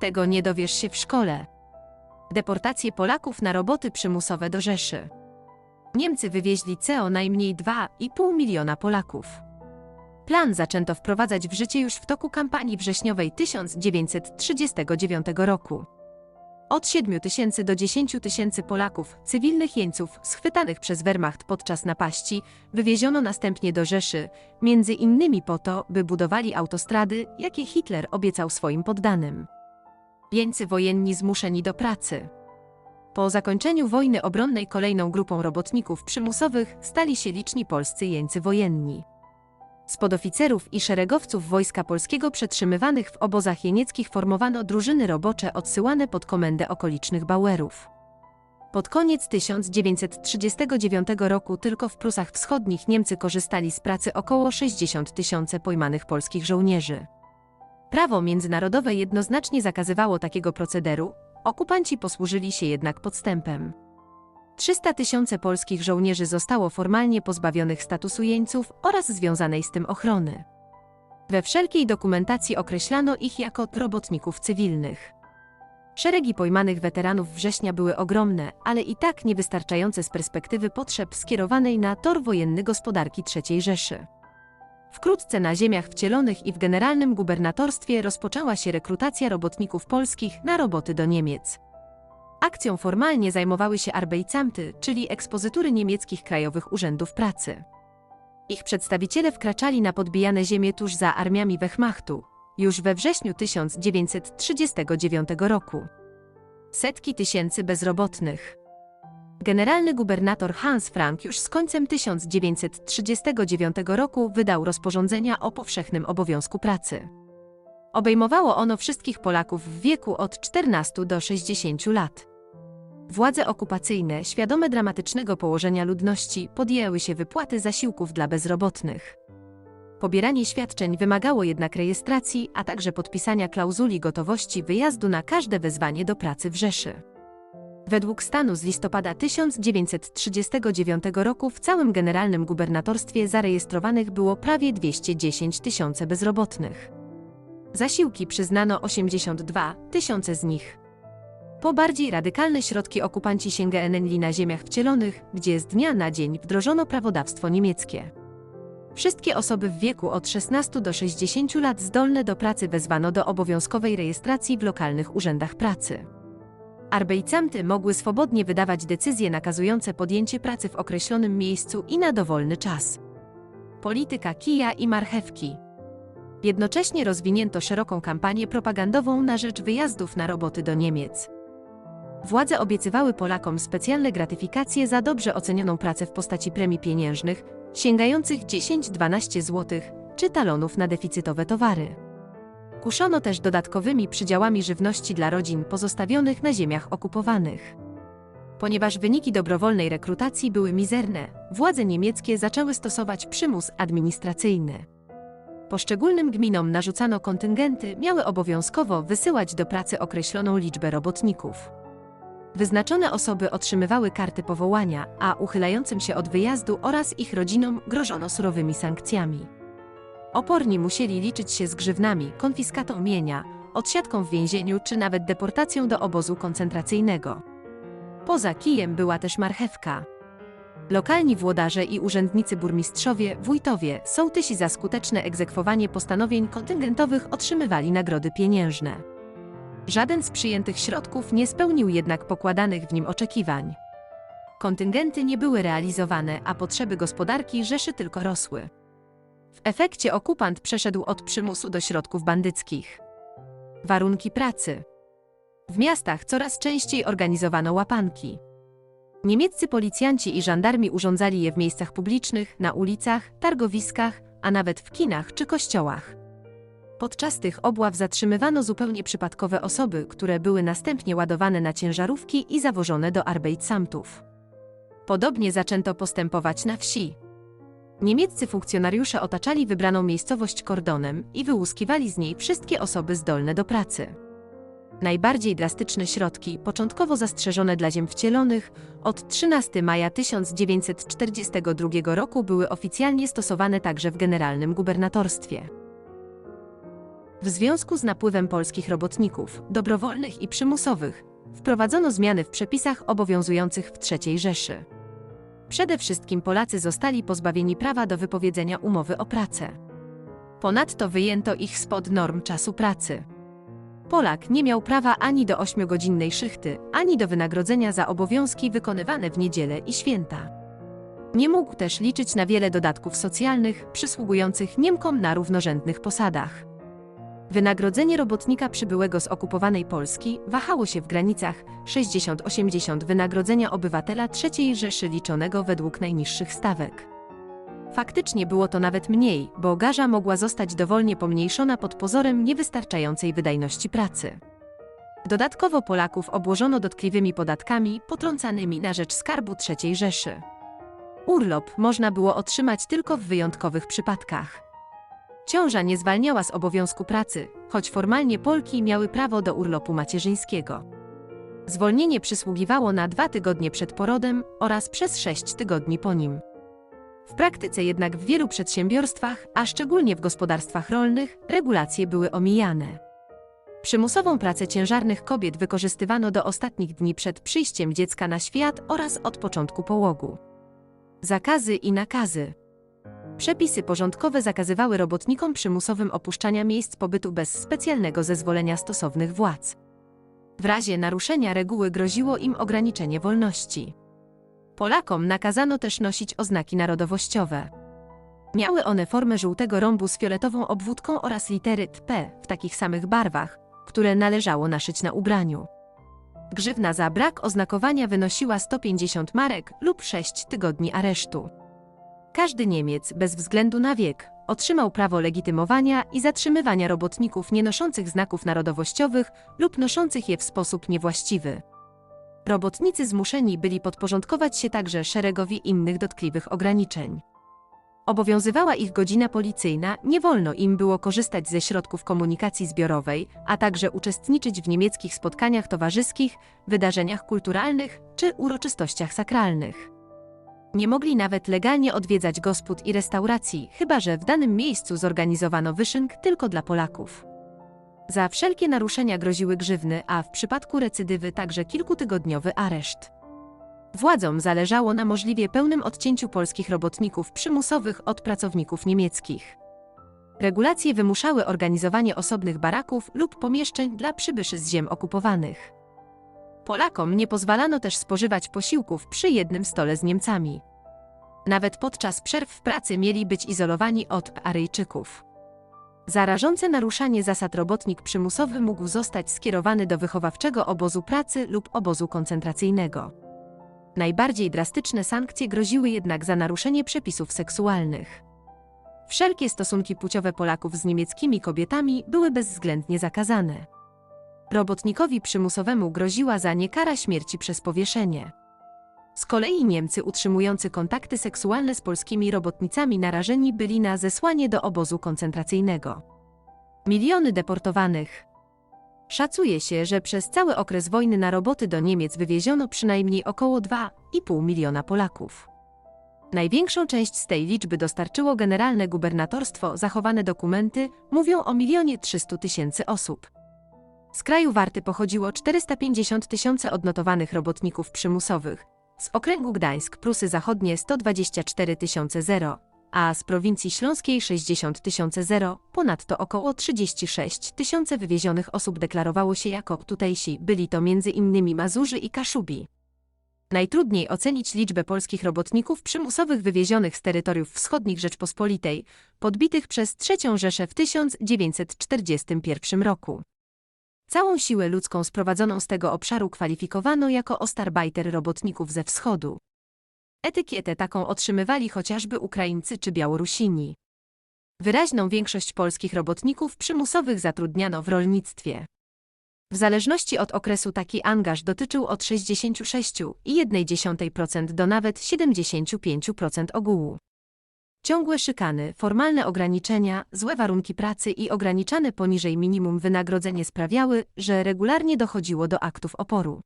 Tego nie dowiesz się w szkole. Deportacje Polaków na roboty przymusowe do Rzeszy. Niemcy wywieźli CO najmniej 2,5 miliona Polaków. Plan zaczęto wprowadzać w życie już w toku kampanii wrześniowej 1939 roku. Od 7 tysięcy do 10 tysięcy Polaków, cywilnych jeńców, schwytanych przez Wehrmacht podczas napaści, wywieziono następnie do Rzeszy, między innymi po to, by budowali autostrady, jakie Hitler obiecał swoim poddanym. Jeńcy wojenni zmuszeni do pracy. Po zakończeniu wojny obronnej kolejną grupą robotników przymusowych stali się liczni polscy jeńcy wojenni. Z podoficerów i szeregowców Wojska Polskiego przetrzymywanych w obozach jenieckich formowano drużyny robocze odsyłane pod komendę okolicznych Bauerów. Pod koniec 1939 roku tylko w Prusach Wschodnich Niemcy korzystali z pracy około 60 tysięcy pojmanych polskich żołnierzy. Prawo międzynarodowe jednoznacznie zakazywało takiego procederu, okupanci posłużyli się jednak podstępem. 300 tysięcy polskich żołnierzy zostało formalnie pozbawionych statusu jeńców oraz związanej z tym ochrony. We wszelkiej dokumentacji określano ich jako robotników cywilnych. Szeregi pojmanych weteranów września były ogromne, ale i tak niewystarczające z perspektywy potrzeb skierowanej na tor wojenny gospodarki III Rzeszy. Wkrótce na ziemiach wcielonych i w generalnym gubernatorstwie rozpoczęła się rekrutacja robotników polskich na roboty do Niemiec. Akcją formalnie zajmowały się Arbeitsamty, czyli ekspozytury niemieckich krajowych urzędów pracy. Ich przedstawiciele wkraczali na podbijane ziemie tuż za armiami Wehrmachtu, już we wrześniu 1939 roku. Setki tysięcy bezrobotnych. Generalny gubernator Hans Frank już z końcem 1939 roku wydał rozporządzenia o powszechnym obowiązku pracy. Obejmowało ono wszystkich Polaków w wieku od 14 do 60 lat. Władze okupacyjne, świadome dramatycznego położenia ludności, podjęły się wypłaty zasiłków dla bezrobotnych. Pobieranie świadczeń wymagało jednak rejestracji, a także podpisania klauzuli gotowości wyjazdu na każde wezwanie do pracy w Rzeszy. Według stanu z listopada 1939 roku w całym generalnym gubernatorstwie zarejestrowanych było prawie 210 tysięcy bezrobotnych. Zasiłki przyznano 82 tysiące z nich. Po bardziej radykalne środki okupanci sięgnęli na ziemiach wcielonych, gdzie z dnia na dzień wdrożono prawodawstwo niemieckie. Wszystkie osoby w wieku od 16 do 60 lat zdolne do pracy wezwano do obowiązkowej rejestracji w lokalnych urzędach pracy. Arbejcamty mogły swobodnie wydawać decyzje nakazujące podjęcie pracy w określonym miejscu i na dowolny czas. Polityka kija i marchewki. Jednocześnie rozwinięto szeroką kampanię propagandową na rzecz wyjazdów na roboty do Niemiec. Władze obiecywały Polakom specjalne gratyfikacje za dobrze ocenioną pracę w postaci premii pieniężnych, sięgających 10-12 zł, czy talonów na deficytowe towary. Kuszono też dodatkowymi przydziałami żywności dla rodzin pozostawionych na ziemiach okupowanych. Ponieważ wyniki dobrowolnej rekrutacji były mizerne, władze niemieckie zaczęły stosować przymus administracyjny. Poszczególnym gminom narzucano kontyngenty, miały obowiązkowo wysyłać do pracy określoną liczbę robotników. Wyznaczone osoby otrzymywały karty powołania, a uchylającym się od wyjazdu oraz ich rodzinom grożono surowymi sankcjami. Oporni musieli liczyć się z grzywnami, konfiskatą mienia, odsiadką w więzieniu czy nawet deportacją do obozu koncentracyjnego. Poza kijem była też marchewka. Lokalni włodarze i urzędnicy burmistrzowie, wójtowie, sołtysi za skuteczne egzekwowanie postanowień kontyngentowych otrzymywali nagrody pieniężne. Żaden z przyjętych środków nie spełnił jednak pokładanych w nim oczekiwań. Kontyngenty nie były realizowane, a potrzeby gospodarki Rzeszy tylko rosły. W efekcie okupant przeszedł od przymusu do środków bandyckich. Warunki pracy. W miastach coraz częściej organizowano łapanki. Niemieccy policjanci i żandarmi urządzali je w miejscach publicznych, na ulicach, targowiskach, a nawet w kinach czy kościołach. Podczas tych obław zatrzymywano zupełnie przypadkowe osoby, które były następnie ładowane na ciężarówki i zawożone do Arbeitsamtów. Podobnie zaczęto postępować na wsi. Niemieccy funkcjonariusze otaczali wybraną miejscowość kordonem i wyłuskiwali z niej wszystkie osoby zdolne do pracy. Najbardziej drastyczne środki, początkowo zastrzeżone dla ziem wcielonych, od 13 maja 1942 roku były oficjalnie stosowane także w generalnym gubernatorstwie. W związku z napływem polskich robotników, dobrowolnych i przymusowych, wprowadzono zmiany w przepisach obowiązujących w III Rzeszy. Przede wszystkim Polacy zostali pozbawieni prawa do wypowiedzenia umowy o pracę. Ponadto wyjęto ich spod norm czasu pracy. Polak nie miał prawa ani do ośmiogodzinnej szychty, ani do wynagrodzenia za obowiązki wykonywane w niedzielę i święta. Nie mógł też liczyć na wiele dodatków socjalnych przysługujących Niemkom na równorzędnych posadach. Wynagrodzenie robotnika przybyłego z okupowanej Polski wahało się w granicach 60-80 wynagrodzenia obywatela III Rzeszy liczonego według najniższych stawek. Faktycznie było to nawet mniej, bo garza mogła zostać dowolnie pomniejszona pod pozorem niewystarczającej wydajności pracy. Dodatkowo Polaków obłożono dotkliwymi podatkami potrącanymi na rzecz skarbu III Rzeszy. Urlop można było otrzymać tylko w wyjątkowych przypadkach. Ciąża nie zwalniała z obowiązku pracy, choć formalnie Polki miały prawo do urlopu macierzyńskiego. Zwolnienie przysługiwało na dwa tygodnie przed porodem oraz przez sześć tygodni po nim. W praktyce jednak w wielu przedsiębiorstwach, a szczególnie w gospodarstwach rolnych, regulacje były omijane. Przymusową pracę ciężarnych kobiet wykorzystywano do ostatnich dni przed przyjściem dziecka na świat oraz od początku połogu. Zakazy i nakazy. Przepisy porządkowe zakazywały robotnikom przymusowym opuszczania miejsc pobytu bez specjalnego zezwolenia stosownych władz. W razie naruszenia reguły groziło im ograniczenie wolności. Polakom nakazano też nosić oznaki narodowościowe. Miały one formę żółtego rąbu z fioletową obwódką oraz litery P w takich samych barwach, które należało naszyć na ubraniu. Grzywna za brak oznakowania wynosiła 150 marek lub 6 tygodni aresztu. Każdy Niemiec, bez względu na wiek, otrzymał prawo legitymowania i zatrzymywania robotników nie noszących znaków narodowościowych lub noszących je w sposób niewłaściwy. Robotnicy zmuszeni byli podporządkować się także szeregowi innych dotkliwych ograniczeń. Obowiązywała ich godzina policyjna, nie wolno im było korzystać ze środków komunikacji zbiorowej, a także uczestniczyć w niemieckich spotkaniach towarzyskich, wydarzeniach kulturalnych czy uroczystościach sakralnych. Nie mogli nawet legalnie odwiedzać gospod i restauracji, chyba że w danym miejscu zorganizowano wyszynk tylko dla Polaków. Za wszelkie naruszenia groziły grzywny, a w przypadku recydywy także kilkutygodniowy areszt. Władzom zależało na możliwie pełnym odcięciu polskich robotników przymusowych od pracowników niemieckich. Regulacje wymuszały organizowanie osobnych baraków lub pomieszczeń dla przybyszy z ziem okupowanych. Polakom nie pozwalano też spożywać posiłków przy jednym stole z Niemcami. Nawet podczas przerw w pracy mieli być izolowani od Aryjczyków. Za rażące naruszanie zasad robotnik przymusowy mógł zostać skierowany do wychowawczego obozu pracy lub obozu koncentracyjnego. Najbardziej drastyczne sankcje groziły jednak za naruszenie przepisów seksualnych. Wszelkie stosunki płciowe Polaków z niemieckimi kobietami były bezwzględnie zakazane. Robotnikowi przymusowemu groziła za nie kara śmierci przez powieszenie. Z kolei Niemcy utrzymujący kontakty seksualne z polskimi robotnicami narażeni byli na zesłanie do obozu koncentracyjnego. Miliony deportowanych. Szacuje się, że przez cały okres wojny na roboty do Niemiec wywieziono przynajmniej około 2,5 miliona Polaków. Największą część z tej liczby dostarczyło generalne gubernatorstwo, zachowane dokumenty mówią o milionie 300 tysięcy osób. Z kraju Warty pochodziło 450 tysięcy odnotowanych robotników przymusowych, z okręgu Gdańsk Prusy Zachodnie 124 tysiące zero, a z prowincji śląskiej 60 tysiące zero, ponadto około 36 tysiące wywiezionych osób deklarowało się jako tutejsi, byli to innymi Mazurzy i Kaszubi. Najtrudniej ocenić liczbę polskich robotników przymusowych wywiezionych z terytoriów wschodnich Rzeczpospolitej, podbitych przez III Rzeszę w 1941 roku. Całą siłę ludzką sprowadzoną z tego obszaru kwalifikowano jako ostarbajter robotników ze wschodu. Etykietę taką otrzymywali chociażby Ukraińcy czy Białorusini. Wyraźną większość polskich robotników przymusowych zatrudniano w rolnictwie. W zależności od okresu taki angaż dotyczył od 66,1% do nawet 75% ogółu. Ciągłe szykany, formalne ograniczenia, złe warunki pracy i ograniczane poniżej minimum wynagrodzenie sprawiały, że regularnie dochodziło do aktów oporu.